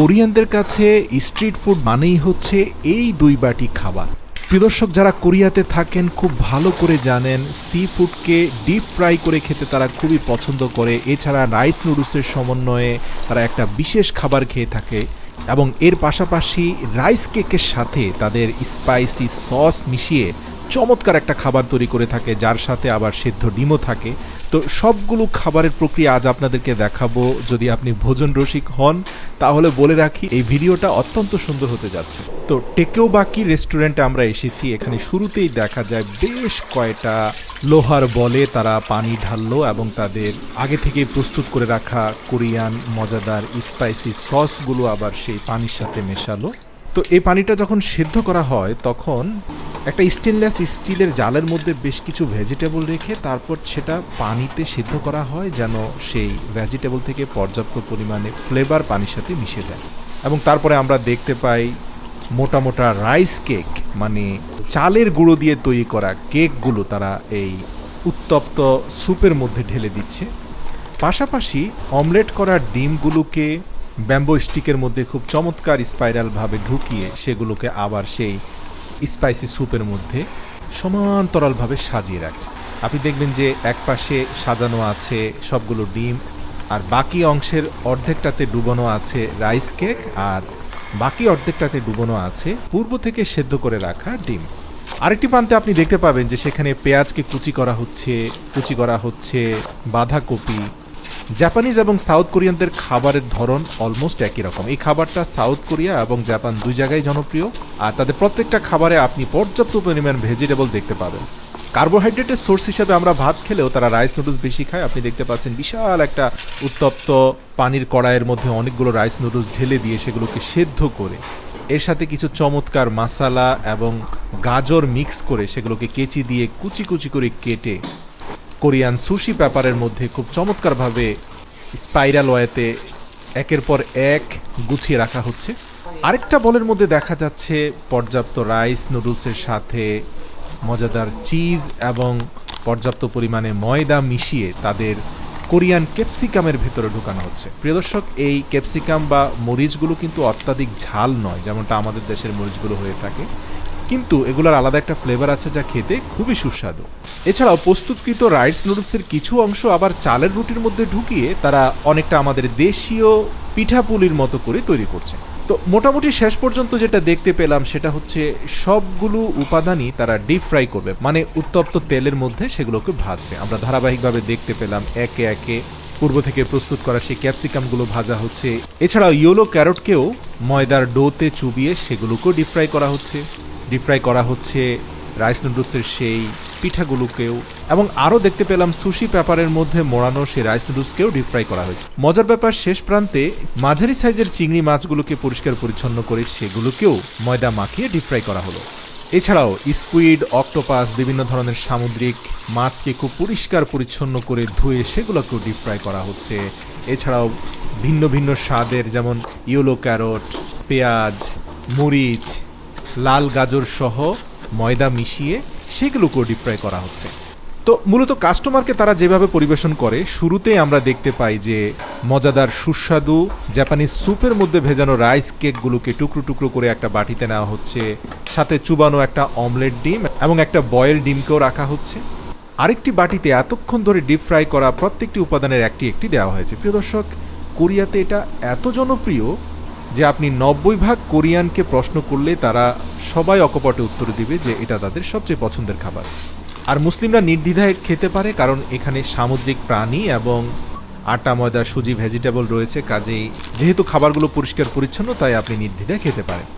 কোরিয়ানদের কাছে street food মানেই হচ্ছে এই দুই বাটি খাবার। প্রিদর্শক যারা কোরিয়াতে থাকেন, খুব ভালো করে জানেন, সি ফুডকে ডিপ ফ্রাই করে খেতে তারা খুবই পছন্দ করে। এছাড়া রাইস নুডলসের সমন্বয়ে তারা একটা বিশেষ খাবার খেয়ে থাকে এবং এর পাশাপাশি রাইস কেকের সাথে তাদের স্পাইসি সস মিশিয়ে চমৎকার একটা খাবার তৈরি করে থাকে, যার সাথে আবার সেদ্ধ ডিমও থাকে। তো সবগুলো খাবারের প্রক্রিয়া আজ আপনাদেরকে দেখাবো। যদি আপনি ভোজন রসিক হন, তাহলে বলে রাখি, এই ভিডিওটা অত্যন্ত সুন্দর হতে যাচ্ছে। তো টেকেও বাকি রেস্টুরেন্টে আমরা এসেছি। এখানে শুরুতেই দেখা যায় বেশ কয়টা লোহার বলে তারা পানি ঢাললো এবং তাদের আগে থেকে প্রস্তুত করে রাখা কোরিয়ান মজাদার স্পাইসি সসগুলো আবার সেই পানির সাথে মেশালো। তো এই পানিটা যখন সিদ্ধ করা হয়, তখন একটা স্টেনলেস স্টিলের জালের মধ্যে বেশ কিছু ভেজিটেবল রেখে তারপর সেটা পানিতে সিদ্ধ করা হয় যেন সেই ভেজিটেবল থেকে পর্যাপ্ত পরিমাণে ফ্লেভার পানির সাথে মিশে যায়। এবং তারপরে আমরা দেখতে পাই মোটা মোটা রাইস কেক মানে চালের গুঁড়ো দিয়ে তৈরি করা কেকগুলো তারা এই উত্তপ্ত স্যুপের মধ্যে ঢেলে দিচ্ছে। পাশাপাশি অমলেট করা ডিমগুলোকে ব্যাম্বো স্টিকের মধ্যে খুব চমৎকার স্পাইরালভাবে ঢুকিয়ে সেগুলোকে আবার সেই স্পাইসি স্যুপের মধ্যে সমান্তরালভাবে সাজিয়ে রাখছে। আপনি দেখবেন যে এক পাশে সাজানো আছে সবগুলো ডিম, আর বাকি অংশের অর্ধেকটাতে ডুবানো আছে রাইস কেক, আর বাকি অর্ধেকটাতে ডুবানো আছে পূর্ব থেকে সেদ্ধ করে রাখা ডিম। আরেকটি প্রান্তে আপনি দেখতে পাবেন যে সেখানে পেঁয়াজকে কুচি করা হচ্ছে, কুচি করা হচ্ছে বাঁধাকপি জাপানিজ এবং সাউথ কোরিয়ানদের খাবারের ধরন অলমোস্ট একই রকম। এই খাবারটা সাউথ কোরিয়া এবং জাপান দুই জায়গায় জনপ্রিয়, আর তাদের প্রত্যেকটা খাবারে আপনি পর্যাপ্ত পরিমাণ ভেজিটেবল দেখতে পাবেন। কার্বোহাইড্রেটের সোর্স হিসেবে আমরা ভাত খেলেও তারা রাইস নুডলস বেশি খায়। আপনি দেখতে পাচ্ছেন বিশাল একটা উত্তপ্ত পানির কড়াইয়ের মধ্যে অনেকগুলো রাইস নুডলস ঢেলে দিয়ে সেগুলোকে সেদ্ধ করে, এর সাথে কিছু চমৎকার মশালা এবং গাজর মিক্স করে সেগুলোকে কেচি দিয়ে কুচি কুচি করে কেটে কোরিয়ান সুশি পেপারের মধ্যে খুব চমৎকারভাবে স্পাইরাল ওয়েতে একের পর এক গুছিয়ে রাখা হচ্ছে। আরেকটা বলের মধ্যে দেখা যাচ্ছে পর্যাপ্ত রাইস নুডলসের সাথে মজাদার চিজ এবং পর্যাপ্ত পরিমাণে ময়দা মিশিয়ে তাদের কোরিয়ান ক্যাপসিকামের ভেতরে ঢুকানো হচ্ছে। প্রিয় দর্শক, এই ক্যাপসিকাম বা মরিচগুলো কিন্তু অত্যাধিক ঝাল নয়, যেমনটা আমাদের দেশের মরিচগুলো হয়ে থাকে। কিন্তু এগুলোর আলাদা একটা ফ্লেভার আছে যা খেতে খুবই সুস্বাদু। এছাড়াও প্রস্তুতকৃত রাইস নুডলসের কিছু অংশ আবার চালের রুটির মধ্যে ঢুকিয়ে তারা অনেকটা আমাদের দেশীয় পিঠাপুলির মতো করে তৈরি করছে। তো মোটামুটি শেষ পর্যন্ত যেটা দেখতে পেলাম সেটা হচ্ছে সবগুলো উপাদানই তারা ডিপ ফ্রাই করবে মানে উত্তপ্ত তেলের মধ্যে সেগুলোকে ভাজবে। আমরা ধারাবাহিকভাবে দেখতে পেলাম একে একে পূর্ব থেকে প্রস্তুত করা সেই ক্যাপসিকামগুলো ভাজা হচ্ছে। এছাড়াও ইয়েলো ক্যারটকেও ময়দার ডোতে চুবিয়ে সেগুলোকেও ডিপ ফ্রাই করা হচ্ছে। ডিপ ফ্রাই করা হচ্ছে রাইস নুডলসের সেই পিঠাগুলোকেও এবং আরও দেখতে পেলাম সুশি পেপারের মধ্যে মোড়ানো সেই রাইস নুডলসকেও ডিপ ফ্রাই করা হয়েছে। মজার ব্যাপার, শেষ প্রান্তে মাঝারি সাইজের চিংড়ি মাছগুলোকে পরিষ্কার পরিচ্ছন্ন করে সেগুলোকেও ময়দা মাখিয়ে ডিপ ফ্রাই করা হলো। এছাড়াও স্কুইড অক্টোপাস বিভিন্ন ধরনের সামুদ্রিক মাছকে খুব পরিষ্কার পরিচ্ছন্ন করে ধুয়ে সেগুলোকেও ডিপ ফ্রাই করা হচ্ছে। এছাড়াও ভিন্ন ভিন্ন স্বাদের, যেমন ইয়েলো ক্যারট পেঁয়াজ, মরিচ লাল গাজর সহ ময়দা মিশিয়ে সেগুলোকেও ডিপ ফ্রাই করা হচ্ছে। তো মূলত কাস্টমারকে তারা যেভাবে পরিবেশন করে শুরুতে আমরা দেখতে পাই যে মজাদার সুস্বাদু জাপানিজ স্যুপের মধ্যে ভেজানো রাইস কেকগুলোকে টুকরো টুকরো করে একটা বাটিতে নেওয়া হচ্ছে। সাথে চুবানো একটা অমলেট ডিম এবং একটা বয়েল ডিমকেও রাখা হচ্ছে। আরেকটি বাটিতে এতক্ষণ ধরে ডিপ ফ্রাই করা প্রত্যেকটি উপাদানের একটি একটি দেওয়া হয়েছে। প্রিয় দর্শক, কোরিয়াতে এটা এত জনপ্রিয় যে আপনি নব্বই ভাগ কোরিয়ানকে প্রশ্ন করলে তারা সবাই অকপটে উত্তর দিবে যে এটা তাদের সবচেয়ে পছন্দের খাবার। আর মুসলিমরা নির্দ্বিধায় খেতে পারে কারণ এখানে সামুদ্রিক প্রাণী এবং আটা, ময়দা, সুজি, ভেজিটেবল রয়েছে, কাজেই যেহেতু খাবারগুলো পরিষ্কার পরিচ্ছন্ন, তাই আপনি নির্দ্বিধায় খেতে পারেন।